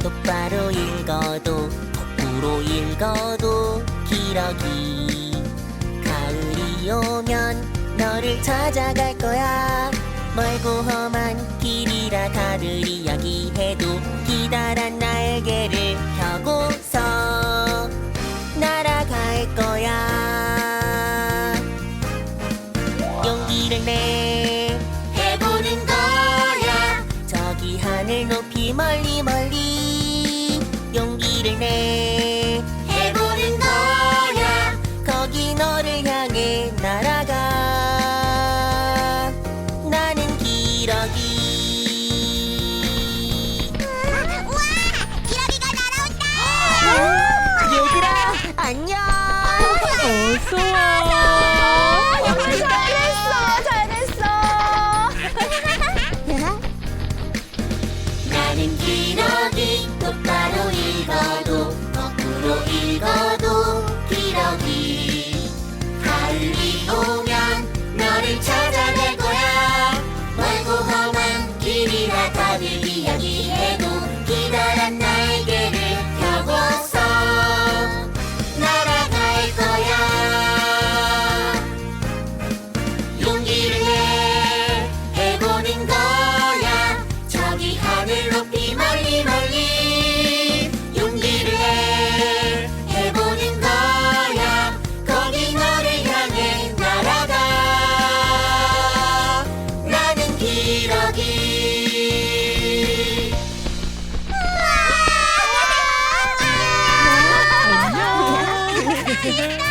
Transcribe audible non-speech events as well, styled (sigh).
똑바로 읽어도 거꾸로 읽어도 기러기 가을이 오면 너를 찾아갈 거야. 멀고 험한 길이라 다들 이야기해도 기다란 날개를 펴고서 날아갈 거야. 용기를 내 해보는 거야. 저기 하늘 높이 멀리 멀리 so 对 (laughs)